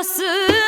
yarası